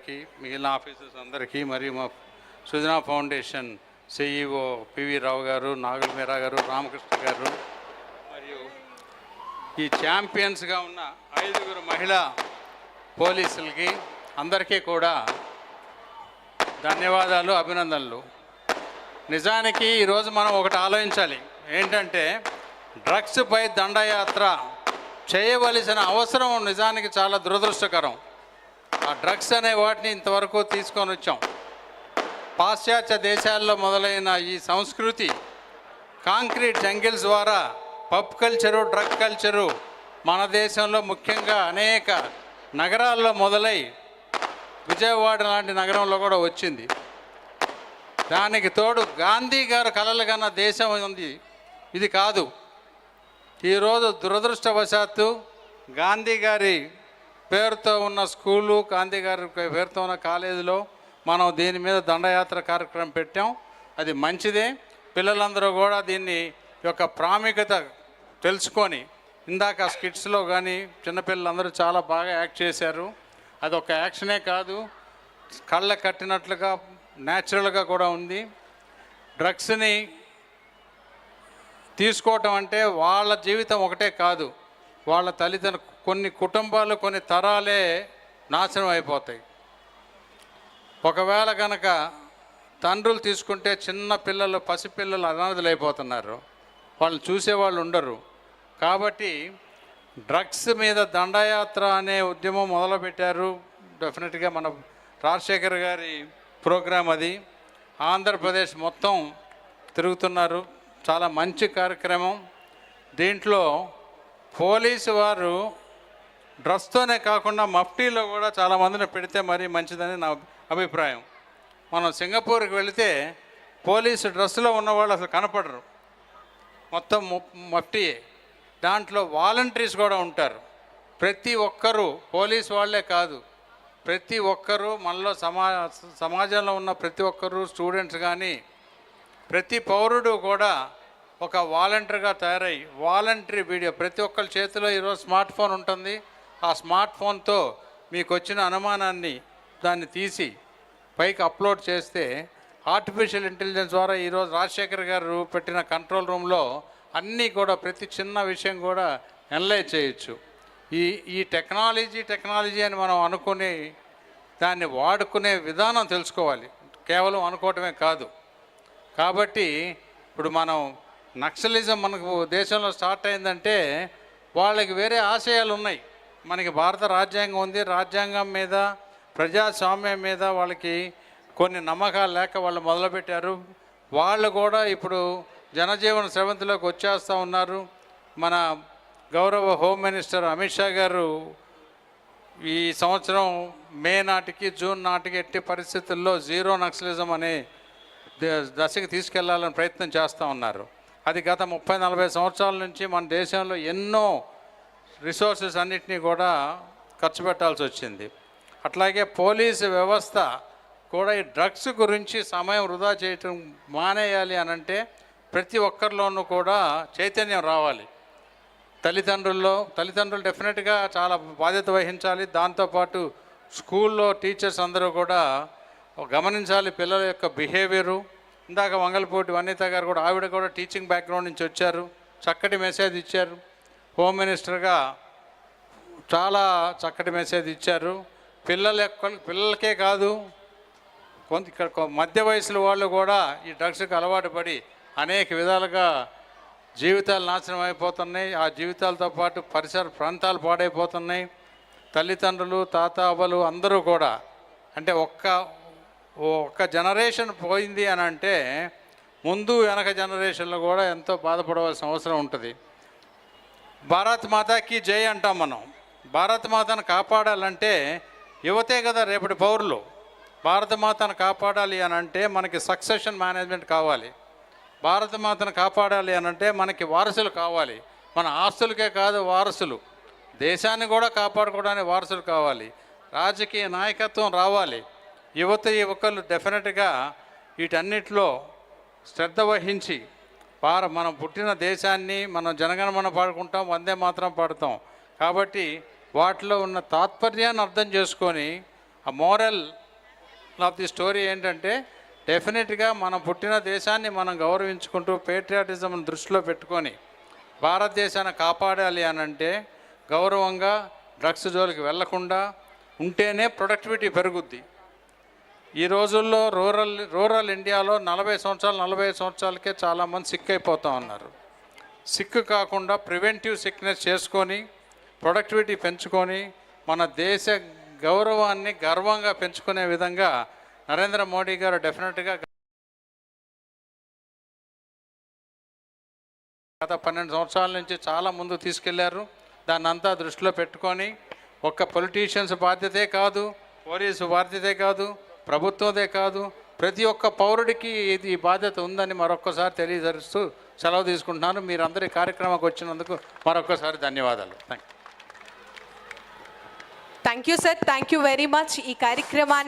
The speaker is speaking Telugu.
గారికి మిగిలిన ఆఫీసర్స్ అందరికీ మరియు మా Sujana Foundation CEO P V Rao గారు నాగుల మీరా గారు రామకృష్ణ గారు మరియు ఈ ఛాంపియన్స్గా ఉన్న ఐదుగురు మహిళా పోలీసులకి అందరికీ కూడా ధన్యవాదాలు అభినందనలు. నిజానికి ఈరోజు మనం ఒకటి ఆలోచించాలి. ఏంటంటే డ్రగ్స్పై దండయాత్ర చేయవలసిన అవసరం నిజానికి చాలా దురదృష్టకరం. డ్రగ్స్ అనే వాటిని ఇంతవరకు తీసుకొని వచ్చాం. పాశ్చాత్య దేశాల్లో మొదలైన ఈ సంస్కృతి కాంక్రీట్ జంగిల్స్ ద్వారా పబ్ కల్చరు డ్రగ్ కల్చరు మన దేశంలో ముఖ్యంగా అనేక నగరాల్లో మొదలై విజయవాడ లాంటి నగరంలో కూడా వచ్చింది. దానికి తోడు గాంధీ గారు కలలు కన్న దేశం ఉంది. ఇది కాదు. ఈరోజు దురదృష్టవశాత్తు గాంధీ గారి పేరుతో ఉన్న స్కూలు గాంధీ గారి పేరుతో ఉన్న కాలేజీలో మనం దీని మీద దండయాత్ర కార్యక్రమం పెట్టాం. అది మంచిదే. పిల్లలందరూ కూడా దీన్ని యొక్క ప్రాముఖ్యత తెలుసుకొని ఇందాక స్కిట్స్లో కానీ చిన్నపిల్లలందరూ చాలా బాగా యాక్ట్ చేశారు. అది ఒక యాక్షనే కాదు. కళ్ళ కట్టినట్లుగా న్యాచురల్గా కూడా ఉంది. డ్రగ్స్ని తీసుకోవటం అంటే వాళ్ళ జీవితం ఒకటే కాదు. వాళ్ళ తల్లిదండ్రులు కొన్ని కుటుంబాలు కొన్ని తరాలే నాశనం అయిపోతాయి. ఒకవేళ కనుక తండ్రులు తీసుకుంటే చిన్న పిల్లలు పసిపిల్లలు అనాథలు అయిపోతున్నారు వాళ్ళని చూసేవాళ్ళు ఉండరు. కాబట్టి డ్రగ్స్ మీద దండయాత్ర అనే ఉద్యమం మొదలుపెట్టారు. డెఫినెట్గా మన రాజశేఖర్ గారి ప్రోగ్రాం అది. ఆంధ్రప్రదేశ్ మొత్తం తిరుగుతున్నారు. చాలా మంచి కార్యక్రమం. దీంట్లో పోలీసు వారు డ్రస్తోనే కాకుండా మఫ్టీలో కూడా చాలామందిని పెడితే మరీ మంచిదని నా అభిప్రాయం. మనం సింగపూర్కి వెళితే పోలీసు డ్రెస్సులో ఉన్నవాళ్ళు అసలు కనపడరు. మొత్తం మఫ్టీయే. దాంట్లో వాలంటీర్స్ కూడా ఉంటారు. ప్రతి ఒక్కరూ పోలీస్ వాళ్ళే కాదు. ప్రతి ఒక్కరూ మనలో సమా సమాజంలో ఉన్న ప్రతి ఒక్కరూ స్టూడెంట్స్ కానీ ప్రతి పౌరుడు కూడా ఒక వాలంటీర్గా తయారై వాలంటరీ వీడియో. ప్రతి ఒక్కరి చేతిలో ఈరోజు స్మార్ట్ ఫోన్ ఉంటుంది. ఆ స్మార్ట్ ఫోన్తో మీకు వచ్చిన అనుమానాన్ని దాన్ని తీసి పైకి అప్లోడ్ చేస్తే ఆర్టిఫిషియల్ ఇంటెలిజెన్స్ ద్వారా ఈరోజు రాజశేఖర్ గారు పెట్టిన కంట్రోల్ రూమ్లో అన్నీ కూడా ప్రతి చిన్న విషయం కూడా ఎన్లైజ్ చేయొచ్చు. ఈ ఈ టెక్నాలజీ టెక్నాలజీ అని మనం అనుకుని దాన్ని వాడుకునే విధానం తెలుసుకోవాలి. కేవలం అనుకోవటమే కాదు. కాబట్టి ఇప్పుడు మనం నక్సలిజం మనకు దేశంలో స్టార్ట్ అయిందంటే వాళ్ళకి వేరే ఆశయాలు ఉన్నాయి. మనకి భారత రాజ్యాంగం ఉంది. రాజ్యాంగం మీద ప్రజాస్వామ్యం మీద వాళ్ళకి కొన్ని నమ్మకాలు లేక వాళ్ళు మొదలుపెట్టారు. వాళ్ళు కూడా ఇప్పుడు జనజీవన స్రవంతిలోకి వచ్చేస్తూ ఉన్నారు. మన గౌరవ హోమ్ మినిస్టర్ అమిత్ షా గారు ఈ సంవత్సరం మే నాటికి జూన్ నాటికి ఎట్టి పరిస్థితుల్లో జీరో నక్సలిజం అనే ద- దశకి తీసుకెళ్ళాలని ప్రయత్నం చేస్తూ ఉన్నారు. అది గత ముప్పై నలభై సంవత్సరాల నుంచి మన దేశంలో ఎన్నో రిసోర్సెస్ అన్నిటినీ కూడా ఖర్చు పెట్టాల్సి వచ్చింది. అట్లాగే పోలీసు వ్యవస్థ కూడా ఈ డ్రగ్స్ గురించి సమయం వృధా చేయటం మానేయాలి అని అంటే ప్రతి ఒక్కరిలోనూ కూడా చైతన్యం రావాలి. తల్లిదండ్రుల్లో తల్లిదండ్రులు డెఫినెట్గా చాలా బాధ్యత వహించాలి. దాంతోపాటు స్కూల్లో టీచర్స్ అందరూ కూడా గమనించాలి పిల్లల యొక్క బిహేవియరు ఇందాక మంగళపూటి వనిత గారు కూడా ఆవిడ కూడా టీచింగ్ బ్యాక్గ్రౌండ్ నుంచి వచ్చారు. చక్కటి మెసేజ్ ఇచ్చారు. హోమ్ మినిస్టర్గా చాలా చక్కటి మెసేజ్ ఇచ్చారు. పిల్లల పిల్లలకే కాదు కొంత ఇక్కడ కొ- మధ్య వయసుల వాళ్ళు కూడా ఈ డ్రగ్స్కి అలవాటు పడి అనేక విధాలుగా జీవితాలు నాశనం అయిపోతున్నాయి. ఆ జీవితాలతో పాటు పరిసర ప్రాంతాలు పాడైపోతున్నాయి. తల్లిదండ్రులు తాత అవ్వలు అందరూ కూడా అంటే ఒక్క ఒక్క జనరేషన్ పోయింది అని అంటే ముందు వెనక జనరేషన్లో కూడా ఎంతో బాధపడవలసిన అవసరం ఉంటుంది. భారత్ మాతాకి జై అంటాం మనం. భారత మాతను కాపాడాలంటే యువతే కదా రేపటి పౌరులు. భారత మాతను కాపాడాలి అని అంటే మనకి సక్సెషన్ మేనేజ్మెంట్ కావాలి. భారత మాతను కాపాడాలి అని అంటే మనకి వారసులు కావాలి. మన ఆస్తులకే కాదు వారసులు. దేశాన్ని కూడా కాపాడుకోవడానికి వారసులు కావాలి. రాజకీయ నాయకత్వం రావాలి. యువత యువకులు డెఫినెట్గా వీటన్నిటిలో శ్రద్ధ వహించి వారు మనం పుట్టిన దేశాన్ని మనం జనగణమన పాడుకుంటాం వందే మాత్రం పాడుతాం. కాబట్టి వాటిలో ఉన్న తాత్పర్యాన్ని అర్థం చేసుకొని ఆ మోరల్ ఆఫ్ ది స్టోరీ ఏంటంటే డెఫినెట్గా మనం పుట్టిన దేశాన్ని మనం గౌరవించుకుంటూ పేట్రియాటిజం దృష్టిలో పెట్టుకొని భారతదేశాన్ని కాపాడాలి అని అంటే గౌరవంగా డ్రగ్స్ జోలికి వెళ్ళకుండా ఉంటేనే ప్రొడక్టివిటీ పెరుగుద్ది. ఈ రోజుల్లో రూరల్ రూరల్ ఇండియాలో నలభై సంవత్సరాలు నలభై సంవత్సరాలకే చాలామంది సిక్ అయిపోతూ ఉన్నారు. సిక్ కాకుండా ప్రివెంటివ్ సిక్నెస్ చేసుకొని ప్రొడక్టివిటీ పెంచుకొని మన దేశ గౌరవాన్ని గర్వంగా పెంచుకునే విధంగా నరేంద్ర మోడీ గారు డెఫినెట్గా గత పన్నెండు సంవత్సరాల నుంచి చాలా ముందు తీసుకెళ్ళారు. దాన్ని అంతా దృష్టిలో పెట్టుకొని ఒక్క పొలిటీషియన్స్ బాధ్యతే కాదు పోలీసు బాధ్యతే కాదు ప్రభుత్వదే కాదు ప్రతి ఒక్క పౌరుడికి ఇది బాధ్యత ఉందని మరొక్కసారి తెలియజరుస్తూ సెలవు తీసుకుంటున్నాను. మీరందరి కార్యక్రమానికి వచ్చినందుకు మరొక్కసారి ధన్యవాదాలు. Thank you thank you sir thank you very much ఈ కార్యక్రమాన్ని